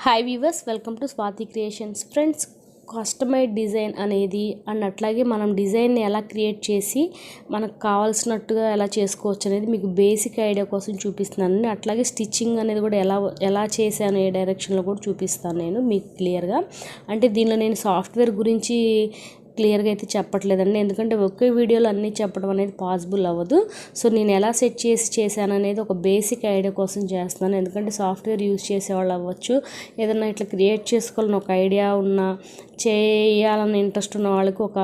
Hi viewers welcome to Swathi creations friends customized design అనేది and అట్లాగే మనం డిజైన్ని ఎలా క్రియేట్ చేసి మనకు కావాల్సినట్టుగా ఎలా చేసుకోవచ్చు అనేది మీకు బేసిక్ ఐడియా కోసం చూపిస్తున్నాను. అట్లాగే స్టిచ్చింగ్ అనేది కూడా ఎలా ఎలా చేశాను ఏ డైరెక్షన్లో కూడా చూపిస్తాను నేను మీకు క్లియర్గా అంటే దీనిలో నేను సాఫ్ట్వేర్ గురించి క్లియర్గా అయితే చెప్పట్లేదండి. ఎందుకంటే ఒకే వీడియోలో అన్నీ చెప్పడం అనేది పాసిబుల్ అవ్వదు. సో నేను ఎలా సెట్ చేసి చేశాను అనేది ఒక బేసిక్ ఐడియా కోసం చేస్తున్నాను. ఎందుకంటే సాఫ్ట్వేర్ యూజ్ చేసేవాళ్ళు అవ్వచ్చు. ఏదైనా ఇట్లా క్రియేట్ చేసుకోవాలని ఒక ఐడియా ఉన్న చేయాలని ఇంట్రెస్ట్ ఉన్న వాళ్ళకి ఒక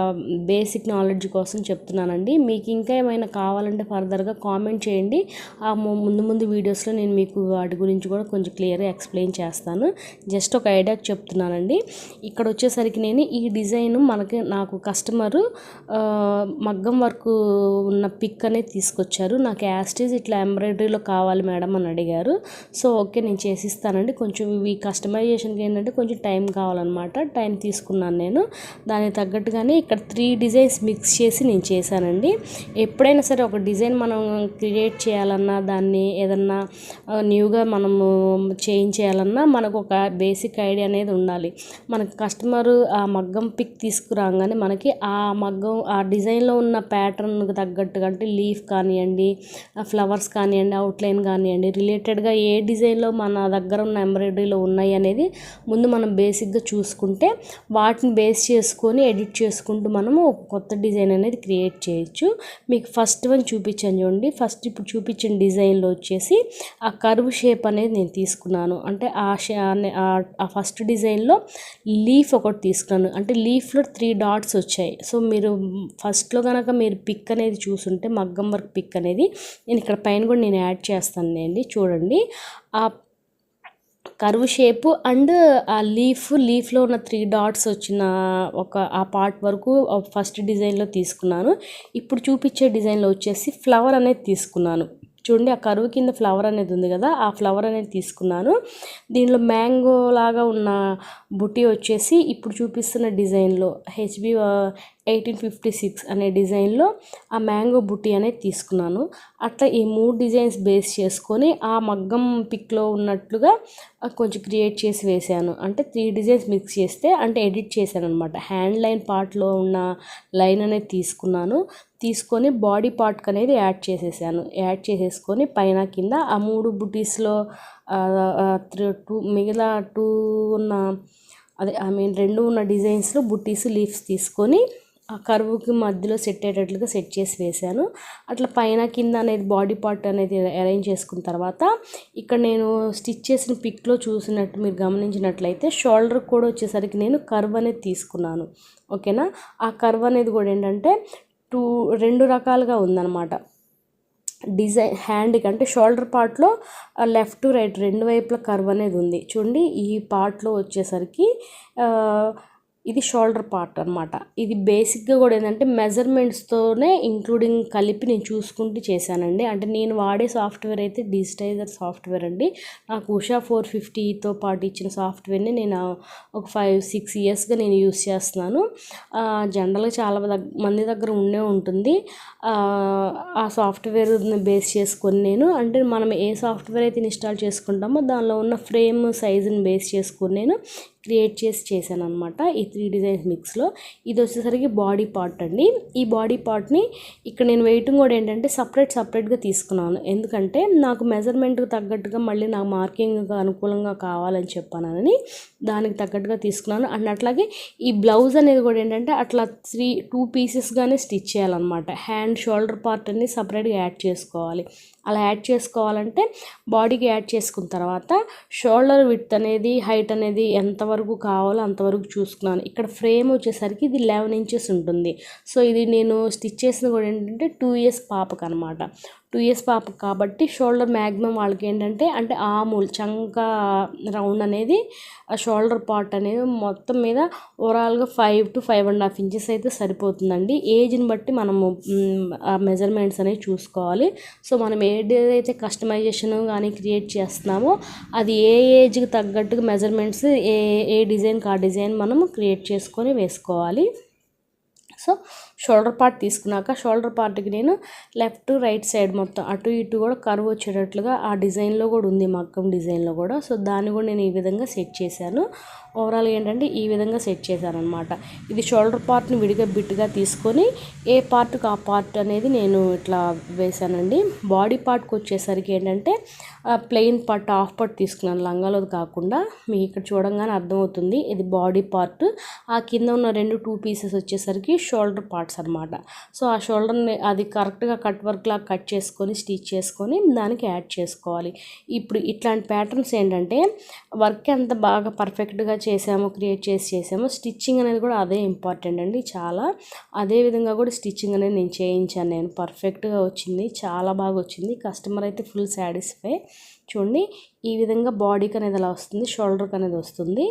బేసిక్ నాలెడ్జ్ కోసం చెప్తున్నానండి. మీకు ఇంకా ఏమైనా కావాలంటే ఫర్దర్గా కామెంట్ చేయండి. ఆ ముందు ముందు వీడియోస్లో నేను మీకు వాటి గురించి కూడా కొంచెం క్లియర్గా ఎక్స్ప్లెయిన్ చేస్తాను. జస్ట్ ఒక ఐడియా చెప్తున్నానండి. ఇక్కడ వచ్చేసరికి నేను ఈ డిజైన్ మనకి నాకు కస్టమరు మగ్గం వర్క్ ఉన్న పిక్ అనేది తీసుకొచ్చారు. నాకు యాస్టేజ్ ఇట్లా ఎంబ్రాయిడరీలో కావాలి మేడం అని అడిగారు. సో ఓకే నేను చేసిస్తానండి. కొంచెం ఇవి కస్టమైజేషన్కి ఏంటంటే కొంచెం టైం కావాలన్నమాట. టైం తీసుకున్నాను నేను. దానికి తగ్గట్టుగానే ఇక్కడ త్రీ డిజైన్స్ మిక్స్ చేసి నేను చేశానండి. ఎప్పుడైనా సరే ఒక డిజైన్ మనం క్రియేట్ చేయాలన్నా దాన్ని ఏదన్నా న్యూగా మనము చేంజ్ చేయాలన్నా మనకు ఒక బేసిక్ ఐడియా అనేది ఉండాలి. మనకు కస్టమర్ ఆ మగ్గం పిక్ తీసుకురాగానే కానీ మనకి ఆ మగ్గం ఆ డిజైన్లో ఉన్న ప్యాటర్న్కి తగ్గట్టుగా అంటే లీఫ్ కానివ్వండి ఫ్లవర్స్ కానివ్వండి అవుట్లైన్ కానివ్వండి రిలేటెడ్గా ఏ డిజైన్లో మన దగ్గర ఉన్న ఎంబ్రాయిడరీలో ఉన్నాయి అనేది ముందు మనం బేసిక్గా చూసుకుంటే వాటిని బేస్ చేసుకొని ఎడిట్ చేసుకుంటూ మనము ఒక కొత్త డిజైన్ అనేది క్రియేట్ చేయొచ్చు. మీకు ఫస్ట్ వన్ చూపించాను చూడండి. ఫస్ట్ ఇప్పుడు చూపించిన డిజైన్లో వచ్చేసి ఆ కర్వ్ షేప్ అనేది నేను తీసుకున్నాను. అంటే ఆ ఆ ఫస్ట్ డిజైన్లో లీఫ్ ఒకటి తీసుకున్నాను. అంటే లీఫ్లో త్రీ డాట్స్ వచ్చాయి. సో మీరు ఫస్ట్లో కనుక మీరు పిక్ అనేది చూసుంటే మగ్గం వర్క్ పిక్ అనేది నేను ఇక్కడ పైన కూడా నేను యాడ్ చేస్తాను అండి చూడండి. ఆ కర్వ్ షేప్ అండ్ ఆ లీఫ్ లీఫ్లో ఉన్న త్రీ డాట్స్ వచ్చిన ఒక ఆ పార్ట్ వరకు ఫస్ట్ డిజైన్లో తీసుకున్నాను. ఇప్పుడు చూపించే డిజైన్లో వచ్చేసి ఫ్లవర్ అనేది తీసుకున్నాను. చూడండి ఆ కరువు కింద ఫ్లవర్ అనేది ఉంది కదా ఆ ఫ్లవర్ అనేది తీసుకున్నాను. దీనిలో మ్యాంగో లాగా ఉన్న బుట్టి వచ్చేసి ఇప్పుడు చూపిస్తున్న డిజైన్లో హెచ్బి ఎయిటీన్ ఫిఫ్టీ సిక్స్ అనే డిజైన్లో ఆ మ్యాంగో బుట్టి అనేది తీసుకున్నాను. అట్లా ఈ మూడు డిజైన్స్ బేస్ చేసుకొని ఆ మగ్గం పిక్లో ఉన్నట్లుగా కొంచెం క్రియేట్ చేసి వేసాను. అంటే త్రీ డిజైన్స్ మిక్స్ చేస్తే అంటే ఎడిట్ చేశాను అనమాట హ్యాండ్ లైన్ పార్ట్లో ఉన్న లైన్ అనేది తీసుకున్నాను. తీసుకొని బాడీ పార్ట్కి అనేది యాడ్ చేసేసాను. యాడ్ చేసేసుకొని పైన కింద ఆ మూడు బుటీస్లో టూ మిగతా టూ ఉన్న అదే ఐ మీన్ రెండు ఉన్న డిజైన్స్లో బుటీస్ లీవ్స్ తీసుకొని ఆ కర్వ్కి మధ్యలో సెట్ అయ్యేటట్లుగా సెట్ చేసి వేశాను అట్లా పైన కింద అనేది బాడీ పార్ట్ అనేది అరేంజ్ చేసుకున్న తర్వాత ఇక్కడ నేను స్టిచ్ చేసిన పిక్లో చూసినట్టు మీరు గమనించినట్లయితే షోల్డర్ కూడా వచ్చేసరికి నేను కర్వ్ అనేది తీసుకున్నాను. ఓకేనా? ఆ కర్వ్ అనేది కూడా ఏంటంటే టూ రెండు రకాలుగా ఉందన్నమాట. డిజైన్ హ్యాండ్కి అంటే షోల్డర్ పార్ట్లో లెఫ్ట్ రైట్ రెండు వైపుల కర్వ్ అనేది ఉంది. చూడండి ఈ పార్ట్లో వచ్చేసరికి ఇది షోల్డర్ పార్ట్ అనమాట ఇది బేసిక్గా కూడా ఏంటంటే మెజర్మెంట్స్తోనే ఇంక్లూడింగ్ కలిపి నేను చూసుకుంటూ చేశానండి. అంటే నేను వాడే సాఫ్ట్వేర్ అయితే డిజిటైజర్ సాఫ్ట్వేర్ అండి. నాకు ఉషా ఫోర్ ఫిఫ్టీతో పాటు ఇచ్చిన సాఫ్ట్వేర్ని నేను ఒక ఫైవ్ సిక్స్ ఇయర్స్గా నేను యూస్ చేస్తున్నాను. జనరల్గా చాలా మంది దగ్గర ఉండే ఉంటుంది. ఆ, సాఫ్ట్వేర్ బేస్ చేసుకొని నేను అంటే మనం ఏ సాఫ్ట్వేర్ అయితే ఇన్స్టాల్ చేసుకుంటామో దానిలో ఉన్న ఫ్రేమ్ సైజుని బేస్ చేసుకొని నేను క్రియేట్ చేసి చేశాను అనమాట ఇది త్రీ డిజైన్స్ మిక్స్లో. ఇది వచ్చేసరికి బాడీ పార్ట్ అండి. ఈ బాడీ పార్ట్ని ఇక్కడ నేను వెయిటింగ్ కూడా ఏంటంటే సపరేట్ సపరేట్గా తీసుకున్నాను. ఎందుకంటే నాకు మెజర్మెంట్కి తగ్గట్టుగా మళ్ళీ నాకు మార్కింగ్ అనుకూలంగా కావాలని చెప్పానని దానికి తగ్గట్టుగా తీసుకున్నాను. అండ్ అట్లాగే ఈ బ్లౌజ్ అనేది కూడా ఏంటంటే అట్లా త్రీ టూ పీసెస్గానే స్టిచ్ చేయాలన్నమాట. హ్యాండ్ షోల్డర్ పార్ట్ అన్ని సపరేట్గా యాడ్ చేసుకోవాలి. అలా యాడ్ చేసుకోవాలంటే బాడీకి యాడ్ చేసుకున్న తర్వాత షోల్డర్ విత్ అనేది హైట్ అనేది ఎంతవరకు కావాలో అంతవరకు చూసుకున్నాను. ఇక్కడ ఫ్రేమ్ వచ్చేసరికి ఇది లెవెన్ ఇంచెస్ ఉంటుంది. సో ఇది నేను స్టిచ్ చేసిన కూడా ఏంటంటే టూ ఇయర్స్ పాపకు అనమాట టూ ఇయర్స్ పాప. కాబట్టి షోల్డర్ మ్యాక్సిమం వాళ్ళకి ఏంటంటే అంటే ఆమూల్ చంక రౌండ్ అనేది ఆ షోల్డర్ పార్ట్ అనేది మొత్తం మీద ఓవరాల్గా five to five and half inches అయితే సరిపోతుందండి. ఏజ్ని బట్టి మనము ఆ మెజర్మెంట్స్ అనేవి చూసుకోవాలి. సో మనం ఏదైతే కస్టమైజేషన్ కానీ క్రియేట్ చేస్తున్నామో అది ఏ ఏజ్కి తగ్గట్టుగా మెజర్మెంట్స్ ఏ ఏ డిజైన్కి ఆ డిజైన్ మనము క్రియేట్ చేసుకొని వేసుకోవాలి. సో షోల్డర్ పార్ట్ తీసుకున్నాక షోల్డర్ పార్ట్కి నేను లెఫ్ట్ రైట్ సైడ్ మొత్తం అటు ఇటు కూడా కర్వ్ వచ్చేటట్లుగా ఆ డిజైన్లో కూడా ఉంది మగ్గం డిజైన్లో కూడా. సో దాన్ని కూడా నేను ఈ విధంగా సెట్ చేశాను. ఓవరాల్ ఏంటంటే ఈ విధంగా సెట్ చేశాను అనమాట ఇది షోల్డర్ పార్ట్ని విడిగా బిట్గా తీసుకొని ఏ పార్ట్కి ఆ పార్ట్ అనేది నేను ఇట్లా వేశానండి. బాడీ పార్ట్కి వచ్చేసరికి ఏంటంటే ప్లెయిన్ పార్ట్ హాఫ్ పార్ట్ తీసుకున్నాను. లంగాలో కాకుండా మీకు ఇక్కడ చూడంగానే అర్థమవుతుంది. ఇది బాడీ పార్ట్. ఆ కింద ఉన్న రెండు టూ పీసెస్ వచ్చేసరికి షోల్డర్ పార్ట్స్ అనమాట సో ఆ షోల్డర్ని అది కరెక్ట్గా కట్ వర్క్ లాగా కట్ చేసుకొని స్టిచ్ చేసుకొని దానికి యాడ్ చేసుకోవాలి. ఇప్పుడు ఇట్లాంటి ప్యాటర్న్స్ ఏంటంటే వర్క్ ఎంత బాగా పర్ఫెక్ట్గా చేసామో క్రియేట్ చేసి చేసామో. స్టిచ్చింగ్ అనేది కూడా అదే ఇంపార్టెంట్ అండి. చాలా అదే విధంగా కూడా స్టిచ్చింగ్ అనేది నేను చేయించాను. నేను పర్ఫెక్ట్గా వచ్చింది. చాలా బాగా వచ్చింది. కస్టమర్ అయితే ఫుల్ సాటిస్ఫై చూడండి. ఈ విధంగా బాడీకి అనేది అలా వస్తుంది షోల్డర్కి అనేది వస్తుంది.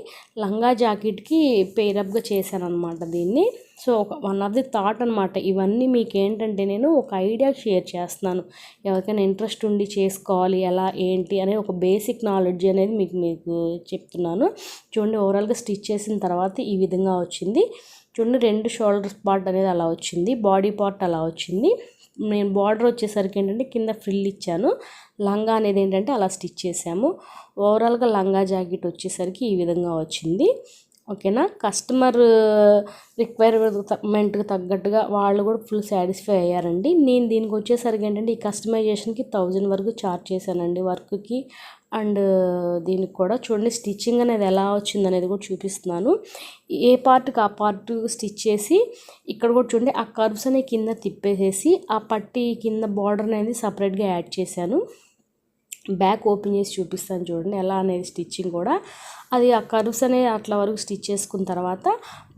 లంగా జాకెట్కి పేరప్గా చేశాను అనమాట దీన్ని. సో ఒక వన్ ఆఫ్ ది థాట్ అనమాట ఇవన్నీ మీకు ఏంటంటే నేను ఒక ఐడియా షేర్ చేస్తున్నాను. ఎవరికైనా ఇంట్రెస్ట్ ఉండి చేసుకోవాలి ఎలా ఏంటి అనే ఒక బేసిక్ నాలెడ్జ్ అనేది మీకు మీకు చెప్తున్నాను. చూడండి ఓవరాల్గా స్టిచ్ చేసిన తర్వాత ఈ విధంగా వచ్చింది. చూడండి రెండు షోల్డర్ పార్ట్ అనేది అలా వచ్చింది బాడీ పార్ట్ అలా వచ్చింది. నేను బార్డర్ వచ్చేసరికి ఏంటంటే కింద ఫ్రిల్ ఇచ్చాను. లంగా అనేది ఏంటంటే అలా స్టిచ్ చేసాము ఓవరాల్గా లంగా జాకెట్ వచ్చేసరికి ఈ విధంగా వచ్చింది. ఓకేనా? కస్టమర్ రిక్వైర్మెంట్కి తగ్గట్టుగా వాళ్ళు కూడా ఫుల్ సాటిస్ఫై అయ్యారండి. నేను దీనికి వచ్చేసరికి ఏంటంటే ఈ కస్టమైజేషన్కి థౌజండ్ వరకు ఛార్జ్ చేశానండి వర్క్కి. అండ్ దీనికి కూడా చూడండి స్టిచ్చింగ్ అనేది ఎలా వచ్చింది అనేది కూడా చూపిస్తున్నాను. ఏ పార్ట్కి ఆ పార్ట్ స్టిచ్ చేసి ఇక్కడ కూడా చూడండి ఆ కర్వ్స్ అనేవి కింద తిప్పేసేసి ఆ పట్టి కింద బార్డర్ అనేది సపరేట్గా యాడ్ చేశాను. బ్యాక్ ఓపెన్ చేసి చూపిస్తాను చూడండి ఎలా అనేది స్టిచ్చింగ్ కూడా. అది ఆ కర్వ్స్ అనేది అట్లా వరకు స్టిచ్ చేసుకున్న తర్వాత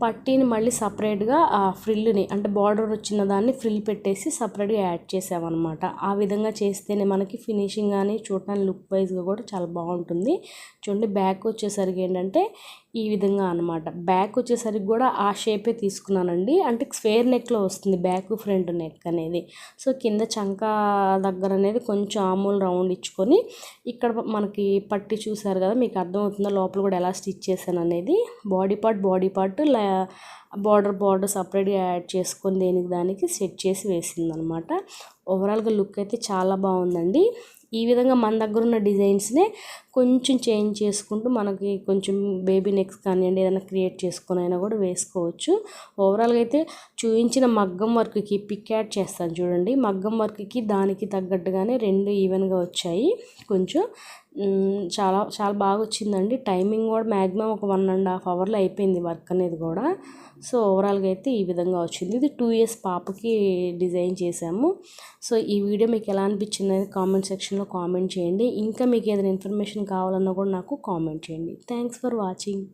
పట్టీని మళ్ళీ సపరేట్గా ఆ ఫ్రిల్ని అంటే బార్డర్ వచ్చిన దాన్ని ఫ్రిల్ పెట్టేసి సపరేట్గా యాడ్ చేసామన్నమాట. ఆ విధంగా చేస్తేనే మనకి ఫినిషింగ్ కానీ చూడటానికి లుక్ వైజ్గా కూడా చాలా బాగుంటుంది. చూడండి బ్యాక్ వచ్చేసరికి ఏంటంటే ఈ విధంగా అనమాట బ్యాక్ వచ్చేసరికి కూడా ఆ షేపే తీసుకున్నానండి. అంటే స్క్వేర్ నెక్లో వస్తుంది. బ్యాక్ ఫ్రంట్ నెక్ అనేది. సో కింద చంక దగ్గర అనేది కొంచెం ఆమూలు రౌండ్ ఇచ్చుకొని ఇక్కడ మనకి పట్టి చూసారు కదా మీకు అర్థమవుతుందో లోపల కూడా ఎలా స్టిచ్ చేశాను అనేది. Body part body part border border సపరేట్గా యాడ్ చేసుకొని దేనికి దానికి సెట్ చేసి వేసింది అనమాట ఓవరాల్గా లుక్ అయితే చాలా బాగుందండి. ఈ విధంగా మన దగ్గర ఉన్న డిజైన్స్నే కొంచెం చేంజ్ చేసుకుంటూ మనకి కొంచెం బేబీ నెక్స్ కానివ్వండి ఏదైనా క్రియేట్ చేసుకుని అయినా కూడా వేసుకోవచ్చు. ఓవరాల్గా అయితే చూపించిన మగ్గం వర్క్కి పిక్ యాడ్ చేస్తాను చూడండి. మగ్గం వర్క్కి దానికి తగ్గట్టుగానే రెండు ఈవెన్గా వచ్చాయి. కొంచెం చాలా చాలా బాగా వచ్చిందండి. టైమింగ్ కూడా మ్యాక్సిమం ఒక వన్ అండ్ హాఫ్ అవర్లో అయిపోయింది వర్క్ అనేది కూడా. సో ఓవరాల్గా అయితే ఈ విధంగా వచ్చింది. ఇది టూ ఇయర్స్ పాపకి డిజైన్ చేసాము సో ఈ వీడియో మీకు ఎలా అనిపించింది అనేది కామెంట్ సెక్షన్లో కామెంట్ చేయండి. ఇంకా మీకు ఏదైనా ఇన్ఫర్మేషన్ కావాలన్నా కూడా నాకు కామెంట్ చేయండి. Thanks for watching.